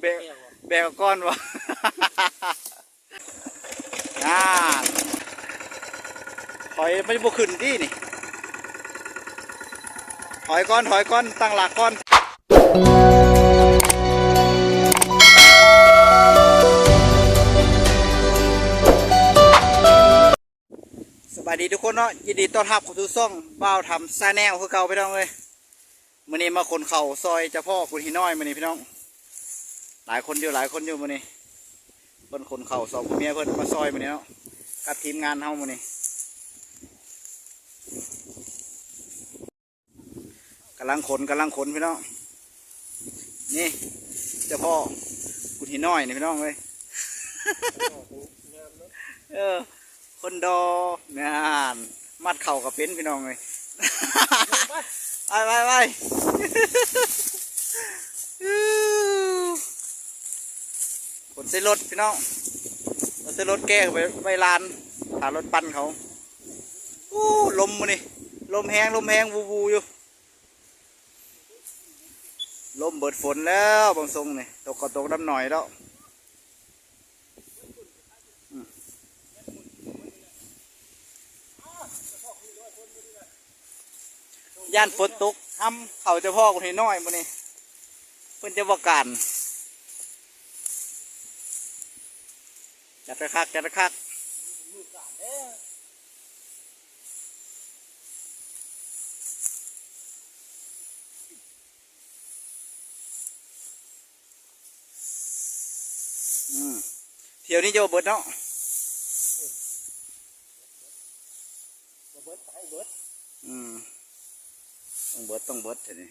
แบกแบกก้อนวะอ่าถอยไม่บุขึ้นที่นี่ ถอยก้อน ถอยก้อน ตั้งหลักก้อนสบายดีทุกคนเนาะยินดีต้อนรับเข้าสู่ซ่องบ้าวทำซาแนลคือเก่าพี่น้องเลย มื่อนี้มาคนเข่าซอยเจ้าพ่อคุณหิน้อยมื่อนี้พี่น้อง หลายคนอยู่หลายคนอยู่มื่อนี้เพิ่นคนเข่าสองผัวเมียเพิ่นมาซอยมื่อนี้เนาะกับทีมงานเฮามื่อนี้กำลังขนกำลังขนพี่น้องนี่เจ้าพ่อคุณหิน้อยนี่พี่น้องเลยเออ คนดองานมัดเข่ากับเป็นพี่น้องเลย ไปไปไปคนใส่รถพี่น้องรถใส่รถแก้ไปไปลานหารถปั่นเขาอู้ลมมานี่ลมแห้งลมแห้งวูวูอยู่ลมเบิดฝนแล้วบางทรงนี่ตกก็ตกน้ำหน่อยแล้ว ย่านฝนตกทำเขาเจะพ่อคนน้อยมาเนี่เพิ่นจะว่าการจัดระคักจัดระคักเที่ยวนี้จะเบิดเนาะเบิดให้เบิดอืมต้องเบิดต้องเบิดเถอะนี่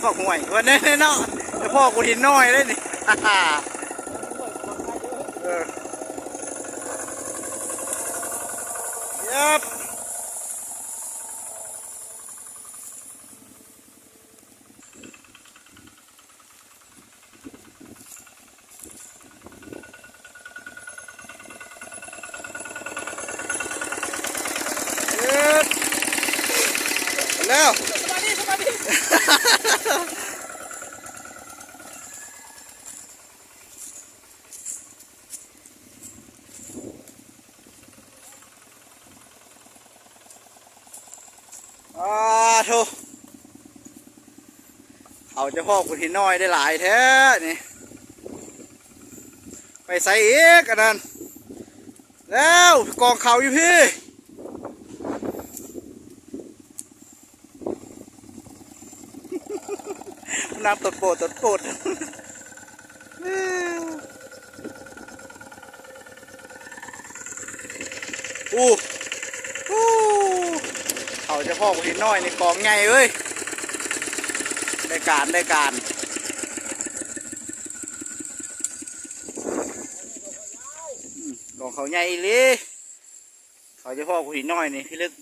พ่อห่วยวันนี้เนาะแต่พ่อกูทินน้อยเลยนี่ยับยับแล้ว สบายดีสบายดี อาโถเอาเจะพ่อกูทินน้อยได้หลายแท้นี่ ไปใส่เอีกอันนั้น แล้วกองเขาอยู่พี่น้ำตดโปดตดโปดอู้ เขาเจะพ่อกูทินน้อยในกองใหญ่เอ้ยได้การได้การกองเขาใหญ่อีหเลยเขาจะพ่อกูหินน้อยนี่พี่ลึก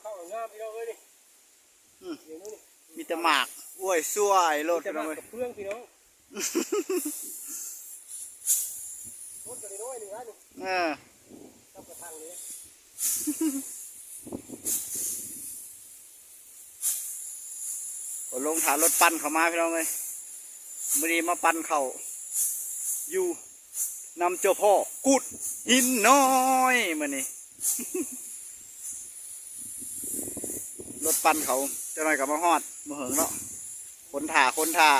เข้างามพี่น้องเอ้ยนี่อืมเดี๋ยวนู้นมีแต่หมากอ้วยซั่วไอ้รถจะพี่น้มาองเว้ยกับเพื่อนพี่น้องรถกันน้อยหนึ่งฮะนี่เออกับกระทังเลย ลงฐานรถปั่นเขามาพี่น้องเลยมื่อนี้มาปั่นเขาอยู่นำเจ้าพ่อกุดหินน้อยมือนี้รถปั่นเขาเจะหน่อยกับมาฮอดมาเหิงเนาะคนถ่าคนถ่า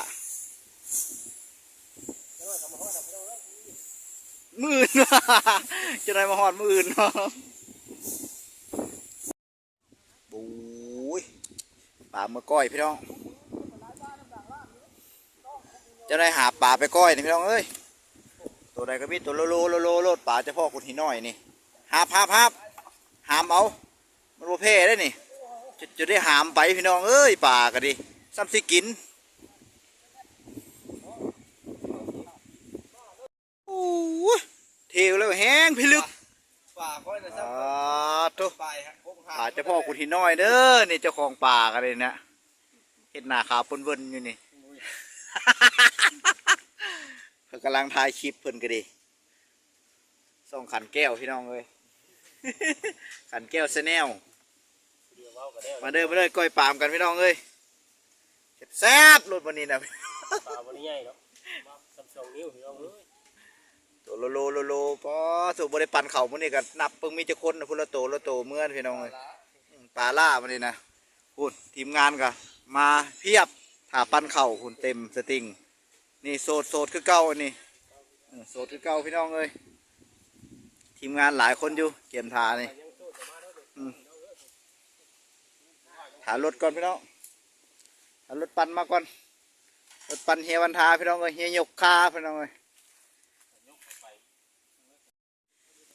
มื่นจะได้มาหอดมื่นเนาะบูยปลาเมื่อก้อยพี่น้อง จะได้หาปลาไปก้อยนี่พี่น้องเอ้ยตัวใดก็มีตัวโลโลโลโลโลดปลาเจะพ่อคุณหิน้อยนี่หาบหาบหาบหามเอามันโรเพ่ได้นี่จะจะได้หามไปพี่น้องเอ้ยปลาก็ดีซ้ำสิกินโอ้ยเทวแล้วแห้งพี่ลึกป่าค่อยนะอ่าทุไปฮะพวกป่าเจ้าพ่อคุณที่น้อยเด้อนี่เจ้าของป่ากันเลยนะเห็ดหน้าขาวปนเวินอยู่นี่ เพิ่นกำลังถ่ายคลิปเพิ่นก็ดีส่องขันแก้วพี่น้องเลยขันแก้วแนลเดี๋ยวเว้ากันได้มาเด้อมาเด้อก้อยปามกันพี่น้องเอ้ยแซ่บๆรถวันนี้นะปลาบ่ได้ใหญ่เนาะซัมซุงนิ้วพี่น้องเอ้ยตัวโลโลโลโลพอถูกบริปันเข่ามันนี่กันนับเพิ่งมีจะคนนะพุ่นละโตละโตเมื่อนพี่น้องเลยอืมปลาล่ามันนี่นะพุ่นทีมงานก็มาเพียบ ถาปั้นเข่าพุ่นเต็มสติงนี่โสดโสดคือเก่าอันนี้โสดคือเก่าพี่น้องเลยทีมงานหลายคนอยู่เกียมทานี่ถารถก่อนพี่น้องถารถปั้นมาก่อนรถปั้นเฮียวันทาพี่น้องเลยเฮียยกคาพี่น้องเลย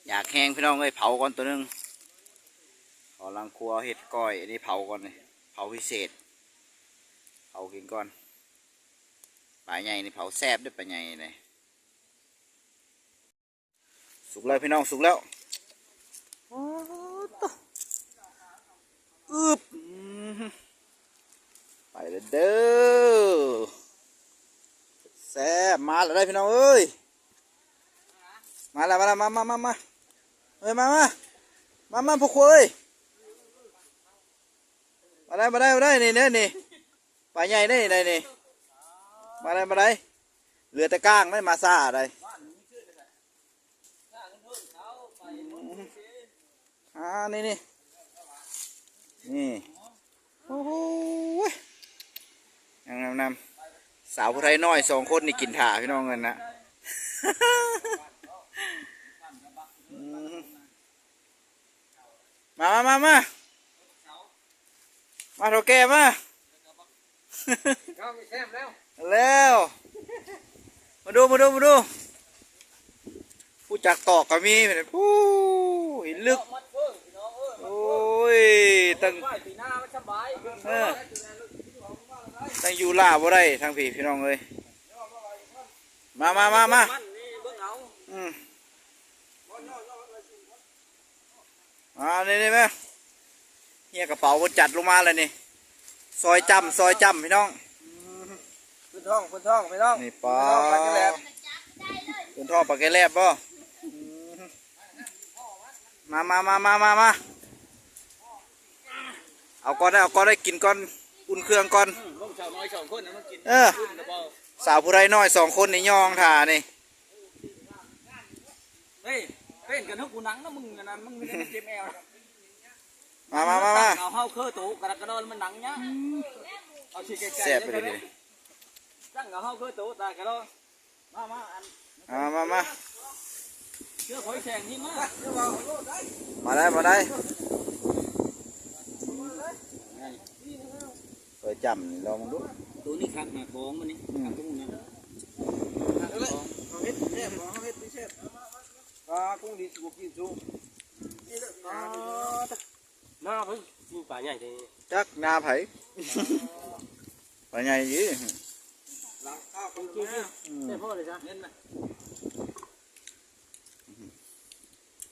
อยากแห้งพี่น้องเอ้ยเผาก่อนตัวหนึงขอลังครัวเห็ดก้อยอันนี้เผาก่อนเลยเผาพิเศษ ผากินก่อนปลาใหญ่นี่เผาแซ่บด้วยปลาใหญ่เลยสุกแล้วพี่น้องสุกแล้วโอ้ตะอึบอืมไปเลยเด้อแซ่บมาแล้วได้พี่น้องเอ้ยมาแล้วมาแล้วมามามามาเอ้ยมามามามาพวกคุยมาได้มาได้มาได้นี่เนี่ยนี่ ปลาใหญ่ได้นี่ได้นี่มาได้มาได้เหลือแต่ก้างไม่มาซาอะไรอ่านี่นี่นี่โอ้โหยังนำนำสาวผู้ไทยน้อยสองคนนี่กินถ่าพี่น้องเงินนะมามามามามาโถแกมา ข้ามีแซ่บแล้วแล้ว มาดูมาดูมาดูผู้จักตอกก็มีเป็นผู้หินลึกมัดเพิ่งพี่น้องเอ้ยโอ้ยตั้งไหว้ปีหน้ามันสบายเออตั้งอยู่ล่าบ่ได้ทางพี่พี่น้องเลยมามามามามันนี่เบิ่งเอาอืมอ่านี่นี่แม่เฮียกระเป๋าบนจัดลงมาเลยนี่ ซอยจำซอยจำพี่น้องคุณท้องคุณท้องพี่น้องนี่ปลาปลาแกแลบเป็นท่อปลาแกแลบป่ะมามามามามามาเอาก่อนได้เอาก่อนได้กินก่อนอุ่นเครื่องก่อนลูกชาวน้อยสองคนนะมันกินเออขึ้นนะบ่สาวผู้ไรน้อยสองคนนี่ย่องถ่านี่เฮ้ยเป็นกันทั้งกูหนังนะมึงอันนั้นมึงไม่ได้เจ็บแอวนะ มามามามาเอาเฮาเคอตูกระดกกระโดนมันหนังเนี้ยเอาชีไก่ไก่แซ่บไปเลยดิตั้งเอาเฮาเคอตูตากระโดนมามาอันมามามาเชื่อคอยแข่งนี่มามาได้มาได้ซอยจำนี่ลองดูตัวนี้ขัดหมากของมันนี่ขัดตรงนั้นเอาเฮ็ดแซ่บบ่เอาเฮ็ดไม่แซ่บปลากุ้งดีสุกกินสุกนี่เด้อปลานี่เด้อ หน้าเพิ่งมีป่าใหญ่เลยจักนาไผไปไงยี่หลังข้าวกุ้งกินได้พ่อเลยจ้ะเล่นไหม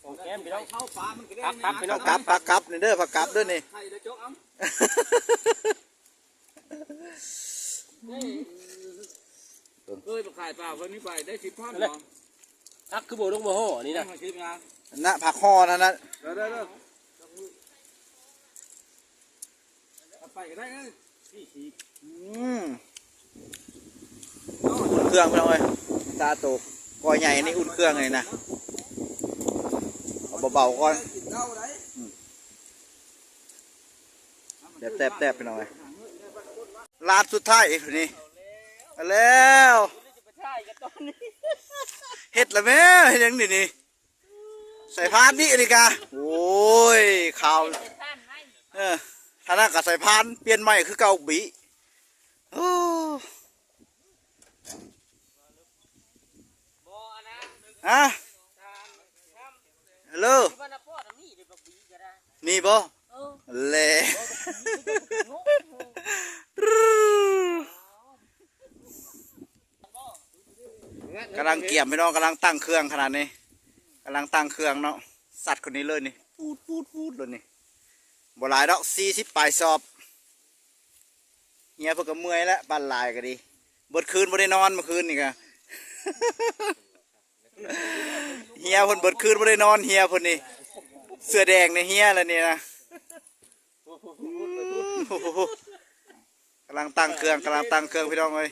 ของแก้มไปแล้วเข้าปลามันก็ได้ผักกับผักกับนี่เด้อผักกับเด้อนี่ไข่เด้อโจ๊กอ้ำเอ้ยมาขายปลาวันนี้ไปได้สิบพันเนาะทักคือโบลงโมโหนี่นะมาชิมงานนะผักห่อนั่นนะเด้อเด้อเด้อไป ก็ได้นะสี่สี่อืมอุ่นเครื่องไปเลยตาโตกก้อยใหญ่นี่อุ่นเครื่องเลยนะเอาเบาๆก่อนกินข้าวได้แตบแตบแตบไปหน่อยลาดสุดท้ายอีกนี่มาแล้วเห็ดละแม่เห็ดยังนี่นี่ใส่พานนี่นี่กาโอ้ยข่าวเออ ท่านั่นกับใส่พาน เปลี่ยนใหม่คือเก่าบีโอ้บ่อนะอะฮัลโหลบ้านพ่อมีเดี๋ยวบักบีก็ได้มีบ่เออเล่กำลังเกี่ยมพี่น้องกำลังตั้งเครื่องขนาดนี้กำลังตั้งเครื่องเนาะสัตว์คนนี้เลยนี่พูดพูดพูดเลยนี่ บ่หลายดอกสี่สิบปลายสอบเฮียเพิ่งก็เมื่อยแล้วปันหลายก็ดีเบิดคืนบ่ได้นอนเมื่อคืนนี่กะเฮียเพิ่นเบิดคืนบ่ได้นอนเฮียเพิ่นนี่เสื้อแดงในเฮียแล้วเนี่ยนะโอ้โหกำลังตั้งเครื่องกำลังตั้งเครื่องพี่น้องเลย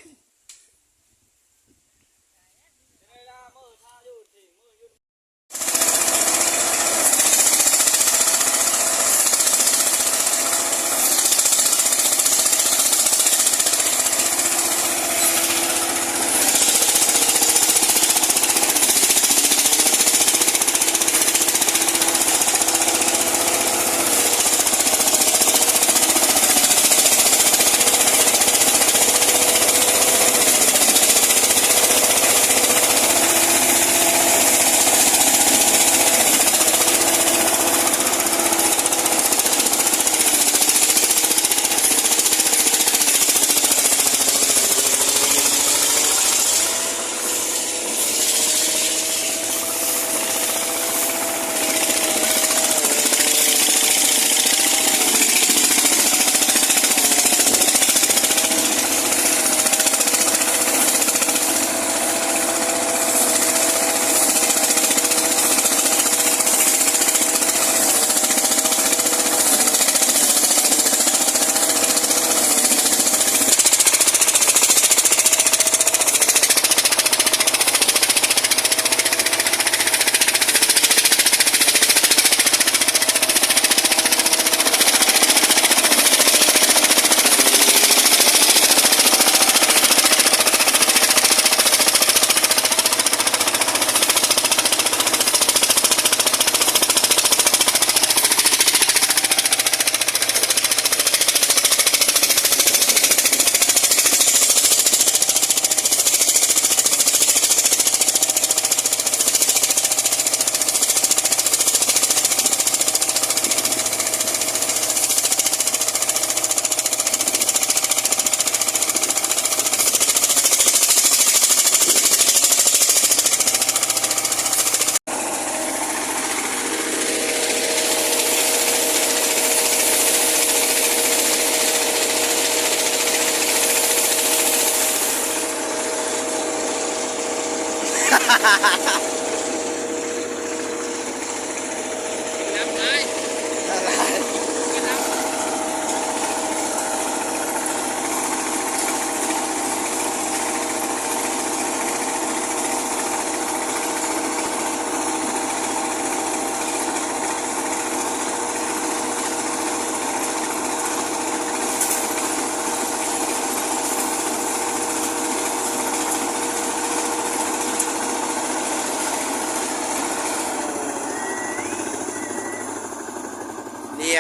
ha ha ha!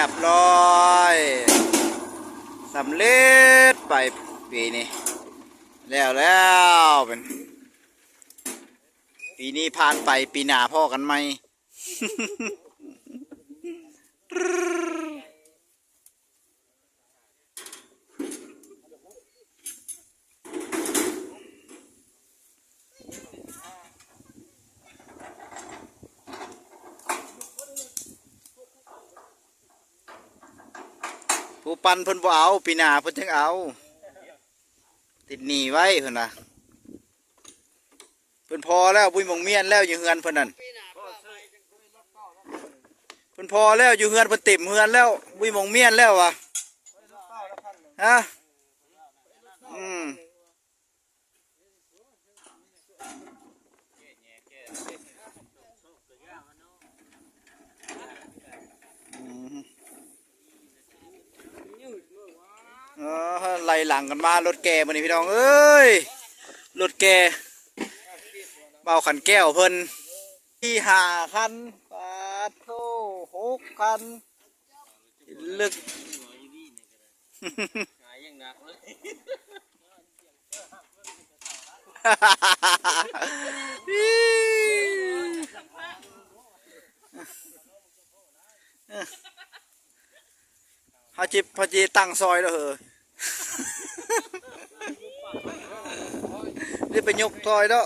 ยบร้อยสำเร็จไปปีนี้แล้วแล้วเป็นปีนี้ผ่านไปปีหน้าพ่อกันไหม ปันเพิ่นบ่เอาปีหน้าเพิ่นถึงเอา ติดหนีไว้เพิ่นน่ะเพิ่นพอแล้วบุญมงเมียนแล้วอยู่เฮือนเพิ่นนั่นเพิ่นพอแล้วอยู่เฮือนเพิ่นเต็มเฮือนแล้วบุญมงเมียนแล้ววะฮะอืมอืม เออไล่ หลังกันมารถแกมานี่พี่น้องเอ้ยรถแกเบาขันแก้วเพิ่นที่หาคันปาดโทหกคันลึกหายยังหนักเลยเฮาจิบเฮาจิตั้งซอยแล้วเหรอ นี่ไปยกซอยแล้ว